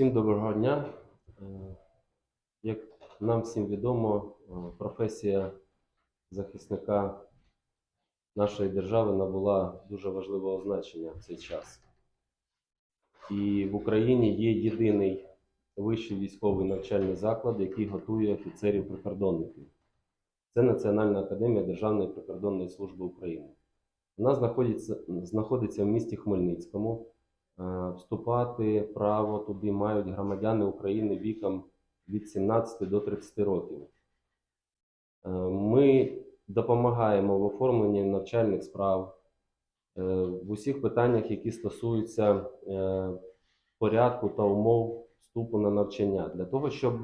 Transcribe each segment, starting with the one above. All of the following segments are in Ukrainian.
Всім доброго дня. Е, Як нам всім відомо, е, професія захисника нашої держави набула дуже важливого значення в цей час. І в Україні є єдиний вищий військовий навчальний заклад, який готує офіцерів-прикордонників. Це Національна академія Державної прикордонної служби України. Вона знаходиться, знаходиться в місті Хмельницькому. Е, Вступати право туди мають громадяни України віком від 17 до 30 років. Е, Ми допомагаємо в оформленні навчальних справ, е, в усіх питаннях, які стосуються порядку та умов вступу на навчання, для того, щоб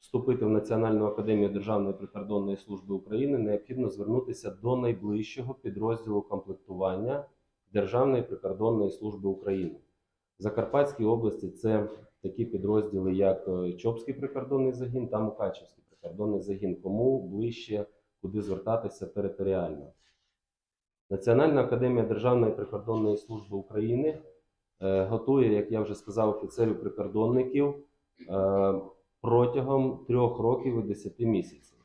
вступити в Національну академію Державної прикордонної служби України, необхідно звернутися до найближчого підрозділу комплектування Державної прикордонної служби України. В Закарпатській області це такі підрозділи, як е, Чопський прикордонний загін та Мукачівський прикордонний загін. Кому ближче, куди звертатися територіально. Національна академія Державної прикордонної служби України е, готує, як я вже сказав, офіцерів-прикордонників е, протягом трьох років і 10 місяців.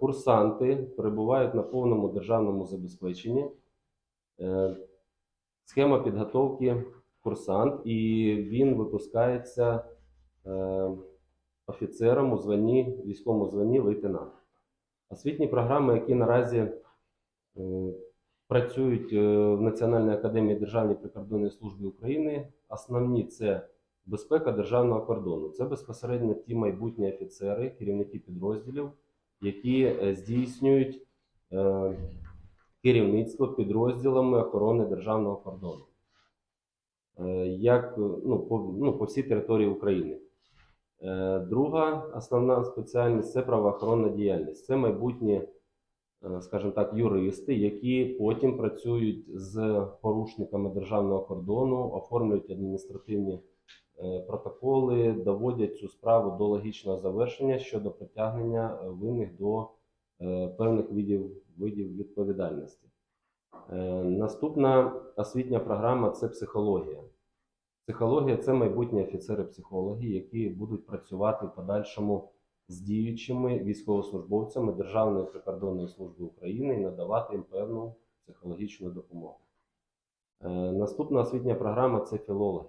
Курсанти перебувають на повному державному забезпеченні. Е, Схема підготовки курсант, і він випускається е, офіцером у званні, військовому званні лейтенант. Освітні програми, які наразі е, працюють в Національній академії Державної прикордонної служби України, основні це безпека державного кордону. Це безпосередньо ті майбутні офіцери, керівники підрозділів, які здійснюють керівництво підрозділами охорони державного кордону, Е, як ну, по, ну, по всій території України. Е, Друга основна спеціальність це правоохоронна діяльність. Це майбутні, е, скажімо так, юристи, які потім працюють з порушниками державного кордону, оформлюють адміністративні протоколи, доводять цю справу до логічного завершення щодо притягнення винних до певних видів, видів відповідальності. Е, Наступна освітня програма це психологія. Психологія це майбутні офіцери-психологи, які будуть працювати в подальшому з діючими військовослужбовцями Державної прикордонної служби України і надавати їм певну психологічну допомогу. Е, Наступна освітня програма це філологи.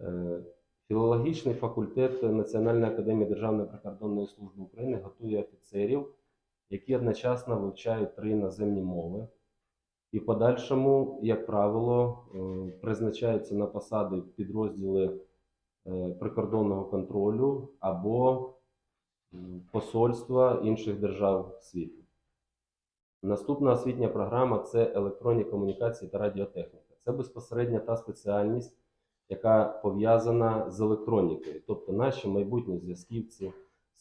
Е, Філологічний факультет Національної академії Державної прикордонної служби України готує офіцерів, які одночасно вивчають три іноземні мови. І в подальшому, як правило, е, призначаються на посади підрозділи е, прикордонного контролю або посольства інших держав світу. Наступна освітня програма це електронні комунікації та радіотехніка. Це безпосередньо та спеціальність, яка пов'язана з електронікою, тобто наші майбутні зв'язківці,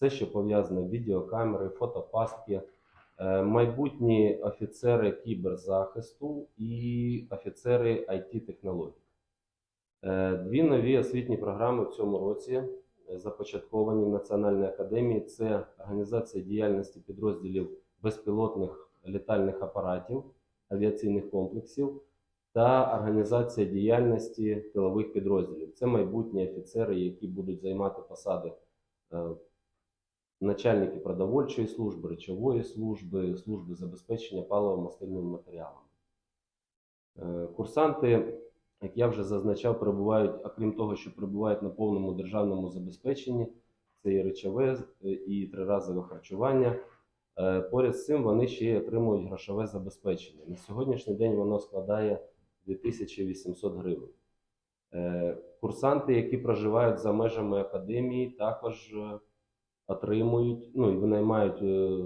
все, що пов'язане відеокамери, фотопастки, е, майбутні офіцери кіберзахисту і офіцери IT-технологій. Е, Дві нові освітні програми в цьому році е, започатковані в Національній академії. Це організація діяльності підрозділів безпілотних літальних апаратів, авіаційних комплексів та організація діяльності тилових підрозділів. Це майбутні офіцери, які будуть займати посади начальники продовольчої служби, речової служби, служби забезпечення паливо-мастильними матеріалами. Е, Курсанти, як я вже зазначав, перебувають, окрім того, що перебувають на повному державному забезпеченні, це і речове, е, і триразове харчування. Е, Поряд з цим вони ще й отримують грошове забезпечення. На сьогоднішній день воно складає 2800 гривень. Курсанти, які проживають за межами академії, також отримують, ну і винаймають е,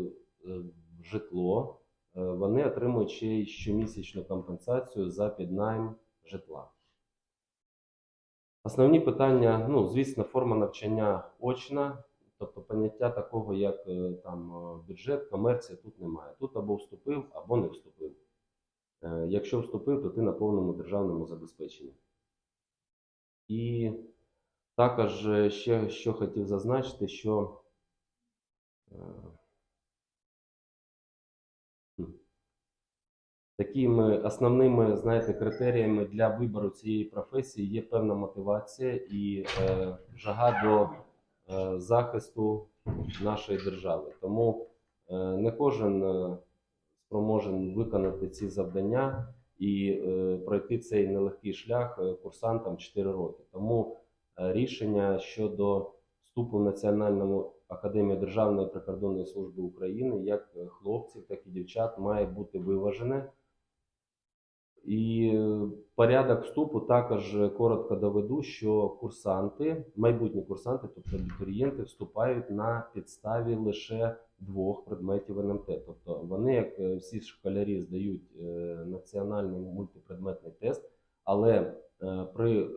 е, житло, е, вони отримують ще щомісячну компенсацію за піднайм житла. Основні питання, ну, звісно, форма навчання очна, тобто поняття такого, як там бюджет, комерція тут немає. Тут або вступив, або не вступив. Якщо вступив, то ти на повному державному забезпеченні. І також ще що хотів зазначити, що Такими основними знаєте, критеріями для вибору цієї професії є певна мотивація і е, жага до е, захисту нашої держави. Тому е, не кожен е, спроможен виконати ці завдання і е, пройти цей нелегкий шлях е, курсантам 4 роки. Тому е, рішення щодо вступу в Національну академію Державної прикордонної служби України як е, хлопців, так і дівчат має бути виважене. І порядок вступу також коротко доведу, що курсанти, майбутні курсанти, тобто абітурієнти, вступають на підставі лише двох предметів НМТ. Тобто вони, як е, всі школярі, здають е, національний мультипредметний тест, але при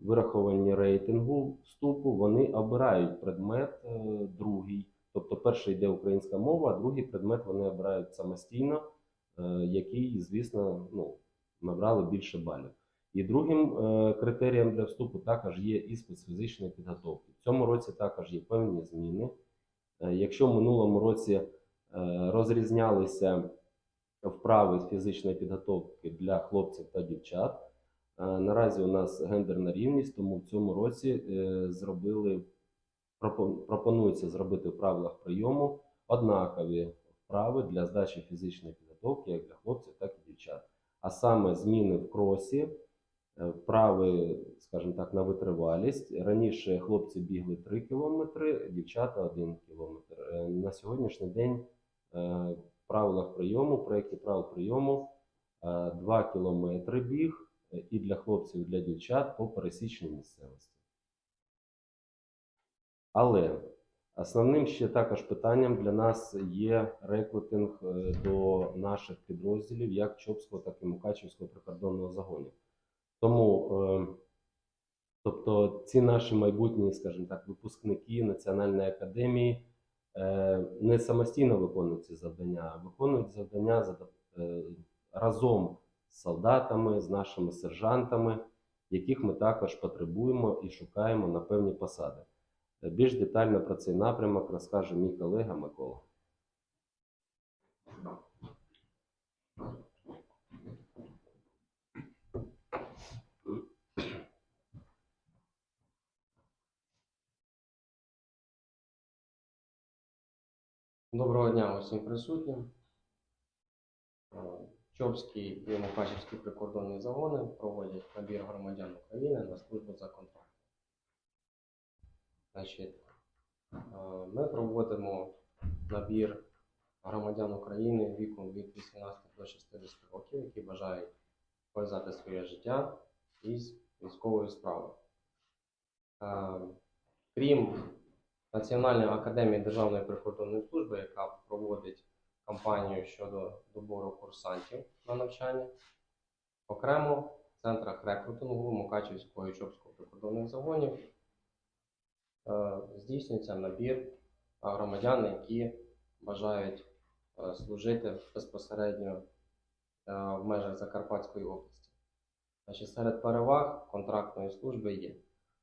вирахуванні рейтингу вступу вони обирають предмет е, другий. Тобто перший йде українська мова, а другий предмет вони обирають самостійно е, який, звісно, ну, набрали більше балів. І другим е, критерієм для вступу також є іспит з фізичної підготовки. В цьому році також є певні зміни. Якщо в минулому році розрізнялися вправи з фізичної підготовки для хлопців та дівчат, наразі у нас гендерна рівність, тому в цьому році е, зробили, пропонується зробити в правилах прийому однакові вправи для здачі фізичної підготовки як для хлопців, так і дівчат. А саме зміни в кросі, е, вправи, скажімо так, на витривалість. Раніше хлопці бігли 3 кілометри, дівчата 1 кілометр. Е, На сьогоднішній день е, в правилах прийому, в проєкті правил прийому 2 кілометри біг е, і для хлопців, і для дівчат по пересічній місцевості. Але Основним ще також питанням для нас є рекрутинг е, до наших підрозділів як Чопського, так і Мукачівського прикордонного загонів. Тому, е, тобто, ці наші майбутні, скажімо так, випускники Національної академії е, не самостійно виконують ці завдання, а виконують завдання за разом солдатами, з нашими сержантами, яких ми також потребуємо і шукаємо на певні посади. Більш детально про цей напрямок розкаже мій колега Микола. Доброго дня усім присутнім. Чопський і Мукачівські прикордонні загони проводять набір громадян України на службу за контрактом. Значить, е, ми проводимо набір громадян України віком від 18 до 60 років, які бажають пов'язати своє життя із військовою справою. Е, Крім Національної академії Державної прикордонної служби, яка проводить кампанію щодо добору курсантів на навчання. Окремо в центрах рекрутингу Мукачівського і Чопського прикордонних загонів е, здійснюється набір громадян, які бажають е, служити безпосередньо е, в межах Закарпатської області. Значить, серед переваг контрактної служби є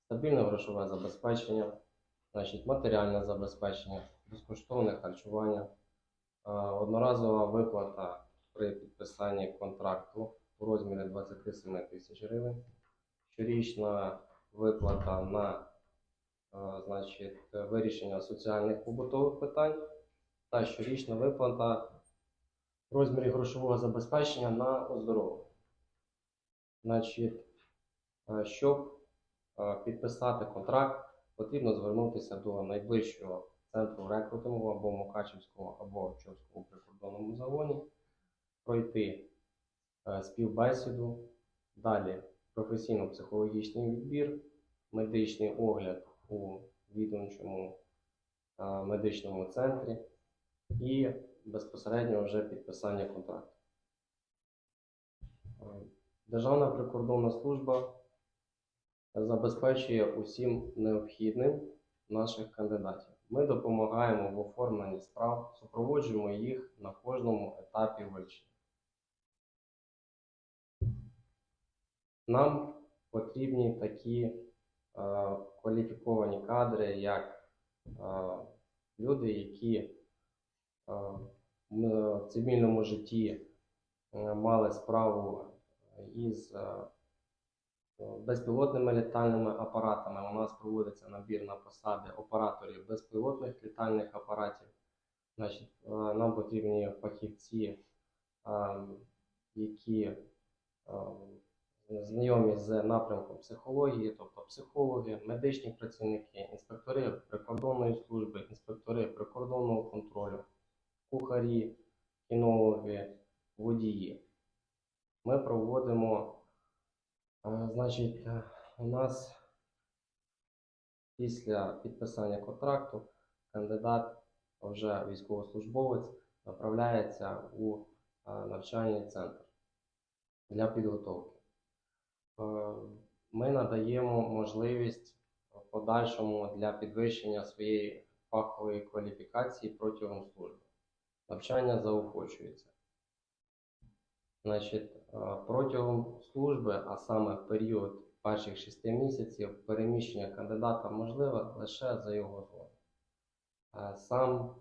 стабільне грошове забезпечення, значить, матеріальне забезпечення, безкоштовне харчування, одноразова виплата при підписанні контракту у розмірі 27 тисяч гривень, щорічна виплата на е, значить, вирішення соціальних побутових питань та щорічна виплата в розмірі грошового забезпечення на оздоровлення. Значить, е, щоб е, підписати контракт, потрібно звернутися до найближчого центру рекрутингу або Мукачівського, або Чопському прикордонному загоні, пройти е, співбесіду, далі професійно-психологічний відбір, медичний огляд у відомчому е, медичному центрі і безпосередньо вже підписання контракту. Е, Державна прикордонна служба забезпечує усім необхідним наших кандидатів. Ми допомагаємо в оформленні справ, супроводжуємо їх на кожному етапі вивчення. Нам потрібні такі е, кваліфіковані кадри, як е, люди, які е, в цивільному житті е, мали справу із е, безпілотними літальними апаратами. У нас проводиться набір на посади операторів безпілотних літальних апаратів. Значить, е, нам потрібні фахівці, е, які е, знайомі з напрямком психології, тобто психологи, медичні працівники, інспектори прикордонної служби, інспектори прикордонного контролю, кухарі, кінологи, водії. Ми проводимо, е, значить, е, у нас після підписання контракту кандидат, вже військовослужбовець, направляється у е, навчальний центр для підготовки. Е, Ми надаємо можливість в подальшому для підвищення своєї фахової кваліфікації протягом служби. Навчання заохочується. Значить, е, протягом служби, а саме в період перших шести місяців, переміщення кандидата можливе лише за його згодою. Е, Сам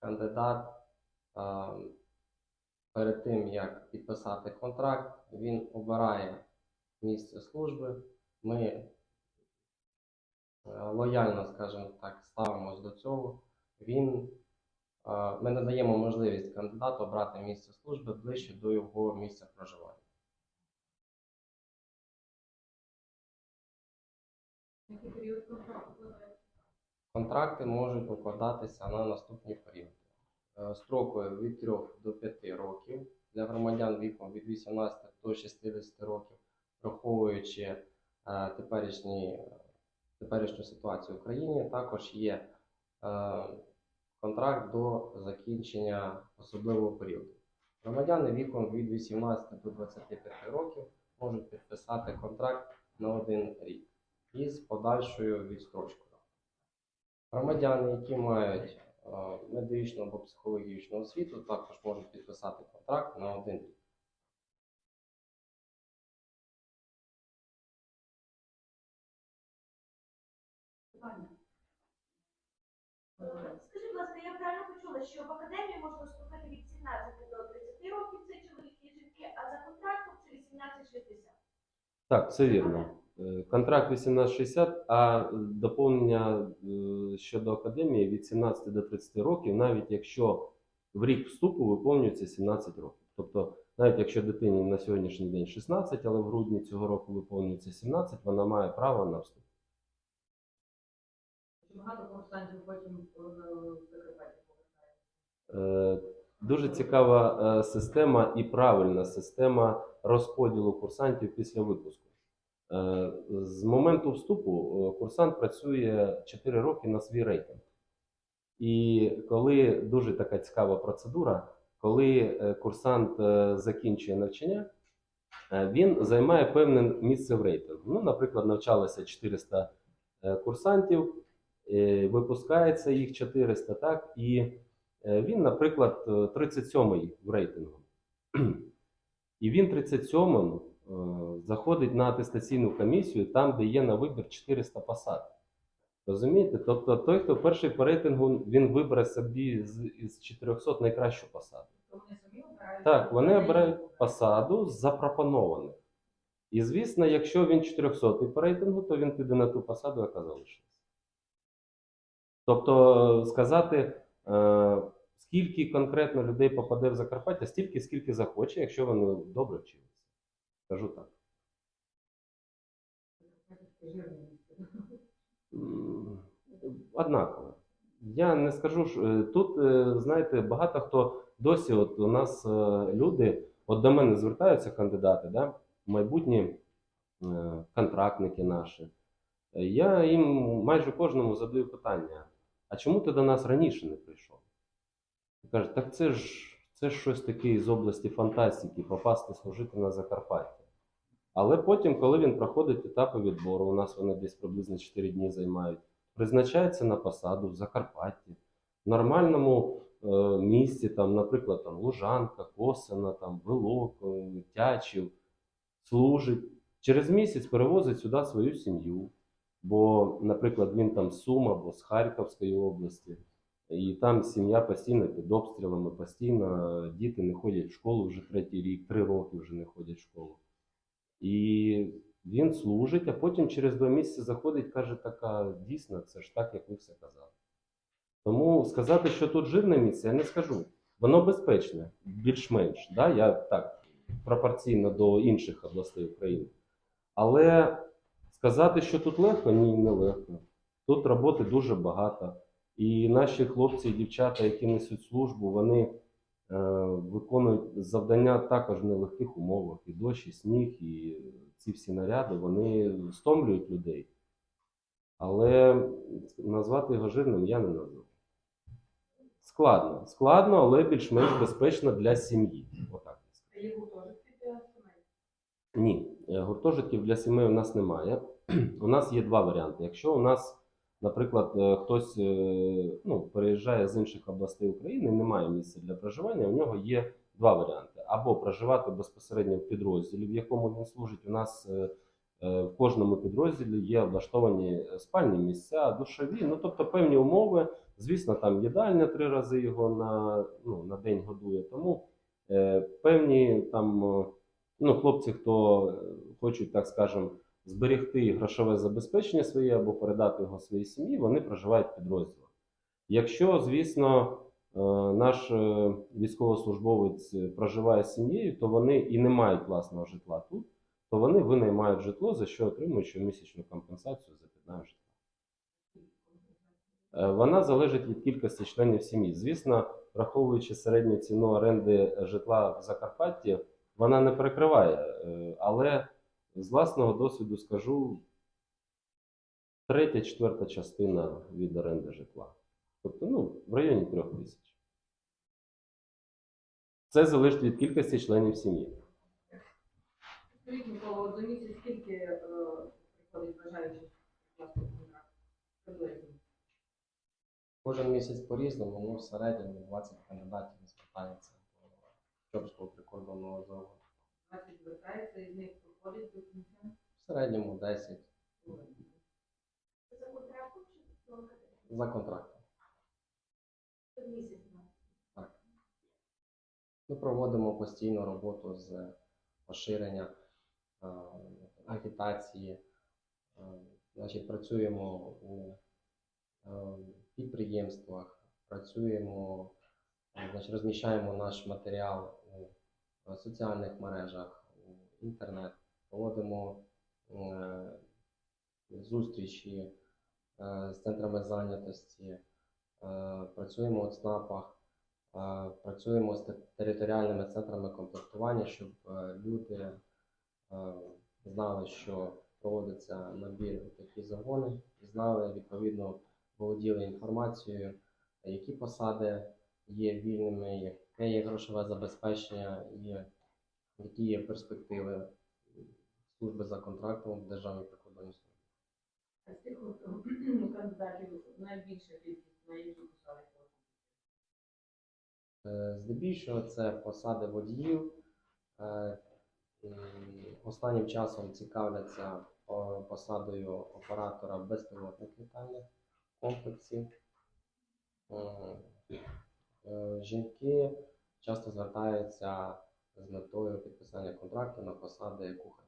кандидат е, перед тим, як підписати контракт, він обирає місце служби. Ми лояльно, скажімо так, ставимось до цього. Він, ми надаємо можливість кандидату обрати місце служби ближче до його місця проживання. Контракти можуть укладатися на наступні періоди. Е, Строкою від 3 до 5 років для громадян віком від 18 до 60 років, враховуючи е, теперішні, теперішню ситуацію в Україні, також є е, контракт до закінчення особливого періоду. Громадяни віком від 18 до 25 років можуть підписати контракт на один рік із подальшою відстрочкою. Громадяни, які мають е, медичну або психологічну освіту, також можуть підписати контракт на один рік. Питання. Скажіть, будь ласка, я правильно почула, що в академію можна вступити від 17 до 30 років, це чоловіки і жінки, а за контрактом це 18-60. Так, все вірно. Е, Контракт 1860, а доповнення е, щодо академії від 17 до 30 років, навіть якщо в рік вступу виповнюється 17 років. Тобто, навіть якщо дитині на сьогоднішній день 16, але в грудні цього року виповнюється 17, вона має право на вступ. Багато курсантів потім е, в Закарпатті повертається? Е, Дуже цікава е, система і правильна система розподілу курсантів після випуску. Е, З моменту вступу е, курсант працює 4 роки на свій рейтинг. І коли дуже така цікава процедура, коли е, курсант е, закінчує навчання, е, він займає певне місце в рейтингу. Ну, наприклад, навчалося 400 е, курсантів, е, випускається їх 400, так, і е, він, наприклад, е, 37-й в рейтингу. І він 37-м е, заходить на атестаційну комісію, там, де є на вибір 400 посад. Розумієте? Тобто той, хто перший по рейтингу, він вибере собі з із 400 найкращу посаду. Так, вони обирають посаду з запропонованих. І звісно, якщо він 400 по рейтингу, то він піде на ту посаду, яка залишилась. Тобто е, сказати, е, скільки конкретно людей попаде в Закарпаття, стільки, скільки захоче, якщо вони добре вчилися. Кажу так. Однаково. Я не скажу, що е, тут, е, знаєте, багато хто досі, от у нас е, люди, от до мене звертаються кандидати, да, майбутні контрактники наші. Я їм майже кожному задаю питання: а чому ти до нас раніше не прийшов? Кажуть, так це ж це ж щось таке з області фантастики, попасти служити на Закарпаття. Але потім, коли він проходить етапи відбору, у нас вони десь приблизно 4 дні займають, призначається на посаду в Закарпатті, в нормальному е, місці, там, наприклад, там, Лужанка, Косина, там, Вилок, е, Тячів, служить. Через місяць перевозить сюди свою сім'ю. Бо, наприклад, він там з Сум або з Харківської області. І там сім'я постійно під обстрілами, постійно діти не ходять в школу вже третій рік, три роки вже не ходять в школу. І він служить, а потім через два місяці заходить, каже, така дійсно, це ж так, як ви все казали. Тому сказати, що тут жирне місце, я не скажу. Воно безпечне, більш-менш. Да? Я так пропорційно до інших областей України. Але сказати, що тут легко, ні, не легко. Тут роботи дуже багато. І наші хлопці і дівчата, які несуть службу, вони е, виконують завдання також в нелегких умовах. І дощ, і сніг, і ці всі наряди, вони стомлюють людей. Але назвати його жирним я не назву. Складно. Складно, але більш-менш безпечно для сім'ї. Отак. Є гуртожитки для сімей. Ні, гуртожитків для сімей у нас немає. У нас є два варіанти. Якщо у нас, наприклад, е, хтось е, ну, переїжджає з інших областей України, немає місця для проживання, у нього є два варіанти: або проживати безпосередньо в підрозділі, в якому він служить. У нас е, в кожному підрозділі є облаштовані спальні місця, душові, ну тобто певні умови. Звісно, там їдальня три рази його на, ну, на день годує. Тому певні там. ну, хлопці, хто хочуть, так скажемо, зберегти грошове забезпечення своє або передати його своїй сім'ї, вони проживають в. Якщо, звісно, е, наш е, військовослужбовець проживає з сім'єю, то вони і не мають власного житла тут, то вони винаймають житло, за що отримують щомісячну компенсацію за піднайм житла. Е, Вона залежить від кількості членів сім'ї. Звісно, враховуючи середню ціну оренди житла в Закарпатті, вона не перекриває. Але з власного досвіду скажу, третя, четверта частина від оренди житла. Тобто, ну, в районі трьох тисяч. Це залежить від кількості членів сім'ї. Скажіть, Микола, от за місяць скільки е, приходить бажаючих контракт? Приблизно. Кожен місяць по-різному, ну в середньому 20 кандидатів звертається до Чопського прикордонного загону. 20 звертається, із них до. В середньому 10 за контрактом чи за контрактом. Ну. Ми проводимо постійну роботу з поширення е, агітації. Е, Значить, працюємо у е, підприємствах, працюємо, значить, розміщаємо наш матеріал у соціальних мережах, у інтернет, проводимо е, зустрічі е, з центрами зайнятості, е, працюємо у ЦНАПах. Працюємо з територіальними центрами комплектування, щоб люди знали, що проводиться набір у такі загони, і знали, відповідно, володіли інформацією, які посади є вільними, яке є грошове забезпечення і які є перспективи служби за контрактом в Державній прикордонній службі. А з тих кандидатів найбільша кількість на які посади? Е, Здебільшого це посади водіїв. Е, Останнім часом цікавляться посадою оператора безпілотних літальних комплексів. Е, Жінки часто звертаються з метою підписання контракту на посади кухаря.